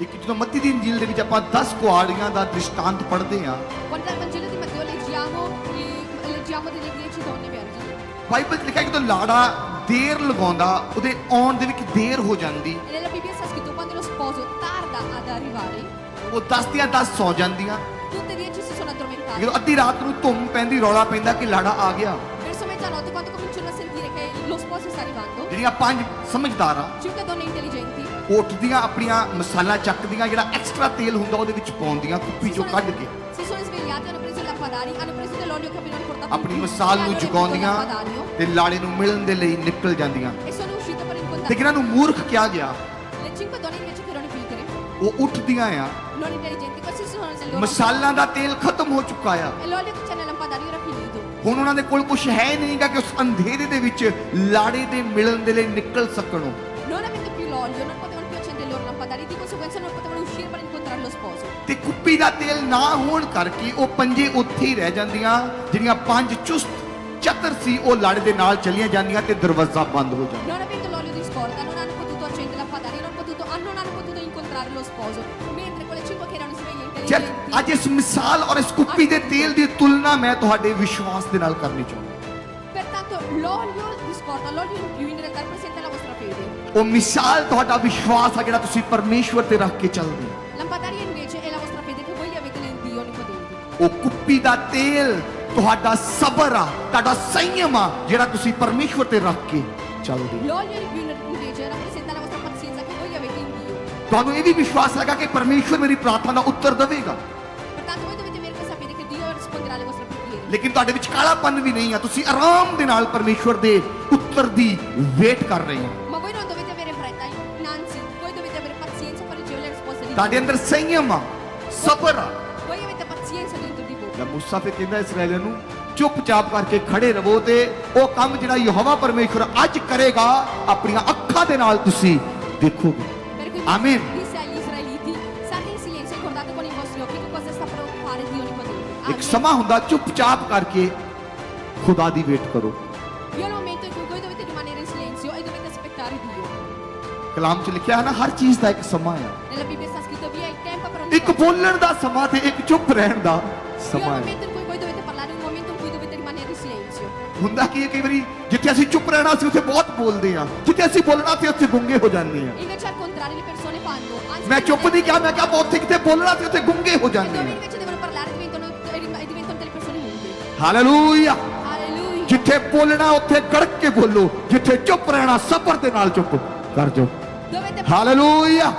ਇੱਕ ਜਦੋਂ ਮੱਤੀ ਦੀ ਇੰਜੀਲ ਦੇ ਵਿੱਚ ਆਪਾਂ 10 ਕੁਆੜੀਆਂ ਦਾ ਦ੍ਰਿਸ਼ਟਾਂਤ ਪੜ੍ਹਦੇ vergini. ਬਾਈਬਲ 'ਚ ਲਿਖਿਆ ਕਿ ਜਦੋਂ ਲਾੜਾ ਦੇਰ ਲਗਾਉਂਦਾ ਉਹਦੇ ਆਉਣ ਦੇ ਵਿੱਚ ਦੇਰ ਹੋ ਜਾਂਦੀ E nella Bibbia sta scritto quando lo sposo tarda ad arrivare, ਉਹ 10 ਦੀਆਂ 10 ਸੌ ਜਾਂਦੀਆਂ tutte e dieci si sono addormentate. ਜਦੋਂ ਅੱਧੀ ਰਾਤ ਨੂੰ ਧੁੰਮ ਪੈਂਦੀ ਰੌਲਾ ਪੈਂਦਾ ਕਿ ਲਾੜਾ ਆ ਗਿਆ Verso mezzanotte, quando cominciano a sentire che lo sposo sta arrivando, ਜਿਹੜੀਆਂ ਪੰਜ ਸਮਝਦਾਰਾਂ cinque donne intelligenti ਉਹ ਉੱਠਦੀਆਂ ਆਪਣੀਆਂ ਮਸਾਲਾ ਚੱਕਦੀਆਂ ਜਿਹੜਾ ਐਕਸਟਰਾ ਤੇਲ ਹੁੰਦਾ ਉਹਦੇ ਵਿੱਚ ਪਾਉਂਦੀਆਂ ਕੁੱਪੀ ਚੋਂ sono, ਕੱਢ ਕੇ si sono svegliate, hanno preso i lampadari, hanno preso dell'olio che avevano portato ਆਪਣੀ ਮਸਾਲ e ਨੂੰ riempito ਜਗਾਉਂਦੀਆਂ ਤੇ ਲਾੜੇ ਨੂੰ ਮਿਲਣ ਦੇ ਲਈ ਨਿਕਲ ਜਾਂਦੀਆਂ e sono uscite per ਤੇ incontrare ਕਿਹਨਾਂ ਨੂੰ ਮੂਰਖ ਕਿਹਾ ਗਿਆ le cinque donne invece che erano pigre, ਉਹ ਉੱਠਦੀਆਂ ਆ non intelligenti, questi sono nel loro ਮਸਾਲਾਂ ਦਾ ਤੇਲ ਖਤਮ ਹੋ ਚੁੱਕਾ ਆ e l'olio che c'è nel lampadario era finito. ਹੁਣ ਉਹਨਾਂ ਦੇ ਕੋਲ ਕੁਝ ਹੈ ਨਹੀਂਗਾ ਕਿ ਉਸ ਅੰਧੇਰੇ ਦੇ ਵਿੱਚ ਲਾੜੇ ਦੇ ਮਿਲਣ ਦੇ ਲਈ ਨਿਕਲ ਸਕਣ l'olio, non potevano più accendere i loro lampadari, di conseguenza non potevano uscire per incontrare lo sposo. ਤੇ ਕੁੱਪੀ ਦਾ ਤੇਲ ਨਾ ਹੋਣ ਕਰਕੇ ਉਹ ਪੰਜੇ ਉੱਥੇ ਹੀ ਰਹਿ ਜਾਂਦੀਆਂ ਜਿਹੜੀਆਂ ਪੰਜ ਚੁਸਤ ਚਤਰ ਸੀ ਉਹ ਲਾੜੇ ਦੇ ਨਾਲ ਚਲੀਆਂ ਜਾਂਦੀਆਂ ਤੇ ਦਰਵਾਜ਼ਾ ਬੰਦ ਹੋ ਜਾਂਦਾ Non avendo l'olio di scorta, non hanno potuto accendere i lampadari, non, potuto, ah, non hanno potuto incontrare lo sposo. Mentre quelle cinque che erano sveglie e ਚਰਚ intelligenti, ਅੱਜ ਇਸ ਮਿਸਾਲ ਔਰ ਇਸ ਕੁੱਪੀ ਦੇ ਤੇਲ ਦੀ ਤੁਲਨਾ ਮੈਂ ਤੁਹਾਡੇ ਵਿਸ਼ਵਾਸ ਦੇ ਨਾਲ ਕਰਨੀ ਚਾਹੁੰਦਾ pertanto l'olio di scorta, l'olio in più in realtà rappresenta la vostra fede. ਉਹ ਮਿਸਾਲ ਤੁਹਾਡਾ ਵਿਸ਼ਵਾਸ ਆ ਜਿਹੜਾ ਤੁਸੀਂ ਪਰਮੇਸ਼ਵਰ ਤੇ ਰੱਖ ਕੇ ਚੱਲਦੇ ਹੋ। Lampadaria invece è la vostra fede che voi avete nel Dio Onnipotente. ਉਹ ਕੁੱਪੀ ਦਾ ਤੇਲ ਤੁਹਾਡਾ ਸਬਰ ਆ ਤੁਹਾਡਾ ਸੰਯਮ ਆ ਜਿਹੜਾ ਤੁਸੀਂ ਪਰਮੇਸ਼ਵਰ ਤੇ ਰੱਖ ਕੇ ਚੱਲਦੇ ਹੋ। L'olio in più invece rappresenta la vostra pazienza che voi avete in Dio. ਤੁਹਾਨੂੰ ਇਹ ਵੀ ਵਿਸ਼ਵਾਸ ਹੈਗਾ ਕਿ ਪਰਮੇਸ਼ਵਰ ਮੇਰੀ ਪ੍ਰਾਰਥਨਾ ਦਾ ਉੱਤਰ ਦੇਵੇਗਾ ਲੇਕਿਨ ਤੁਹਾਡੇ ਵਿੱਚ ਕਾਲਾਪਨ ਵੀ ਨਹੀਂ ਆ। ਤੁਸੀਂ ਆਰਾਮ ਦੇ ਨਾਲ ਪਰਮੇਸ਼ਵਰ ਦੇ ਉੱਤਰ ਦੀ ਵੇਟ ਕਰ ਰਹੇ ਹੋ। ਤੁਹਾਡੇ. ਅੰਦਰ ਸੰਯਮ ਆ ਸਬਰ ਆ. ਜਾਂ ਮੂਸਾ ਫਿਰ ਕਹਿੰਦਾ ਇਸਰਾਏਲੀਆਂ ਨੂੰ ਚੁੱਪਚਾਪ ਕਰਕੇ ਖੜੇ ਰਹੋ ਤੇ ਉਹ ਕੰਮ ਜਿਹੜਾ ਯਹੋਵਾ ਪਰਮੇਸ਼ਵਰ ਅੱਜ ਕਰੇਗਾ ਆਪਣੀਆਂ ਅੱਖਾਂ ਦੇ ਨਾਲ ਤੁਸੀਂ ਦੇਖੋਗੇ। Per ਇੱਕ. ਸਮਾਂ ਹੁੰਦਾ ਚੁੱਪਚਾਪ ਕਰਕੇ ਖੁਦਾ ਦੀ ਵੇਟ ਕਰੋ Io è il momento in cui voi dovete rimanere in silenzio e dovete aspettare Dio. ਕਲਾਮ 'ਚ ਲਿਖਿਆ ਹੈ ਨਾ ਹਰ ਚੀਜ਼ ਦਾ ਇੱਕ ਸਮਾਂ ਆ Nella Bibbia sta scritto via il tempo per ogni ਇੱਕ cosa. ਬੋਲਣ ਦਾ ਸਮਾਂ ਤੇ ਇੱਕ ਚੁੱਪ ਰਹਿਣ ਦਾ ਸਮਾਂ ਹੈ momento in cui voi dovete parlare, un momento in cui dovete rimanere in silenzio. ਹੁੰਦਾ ਕੀ ਹੈ ਕਈ ਵਾਰੀ ਜਿੱਥੇ ਅਸੀਂ ਚੁੱਪ ਰਹਿਣਾ ਸੀ ਉੱਥੇ ਬਹੁਤ ਬੋਲਦੇ ਆ ਜਿੱਥੇ ਅਸੀਂ ਬੋਲਣਾ ਤੇ ਉੱਥੇ ਗੁੰਗੇ ਹੋ ਜਾਂਦੇ ਆ Invece al contrario le persone fanno, anzi ਮੈਂ ਚੁੱਪ ਨਹੀਂ ਕਿਹਾ ਮੈਂ ਕਿਹਾ ਆਪਾਂ ਉੱਥੇ ਕਿਤੇ ਬੋਲਣਾ ਤੇ ਉੱਥੇ ਗੁੰਗੇ ਹੋ e ਜਾਂਦੇ dove ਆ invece ਹਾਲੇਲੂਇਆ. ਜਿੱਥੇ ਬੋਲਣਾ ਉੱਥੇ ਗੜਕ ਕੇ ਬੋਲੋ ਜਿੱਥੇ ਚੁੱਪ ਰਹਿਣਾ ਸਬਰ ਦੇ ਨਾਲ ਚੁੱਪ ਕਰ ਜਾਓ। ਹਾਲੇਲੂਇਆ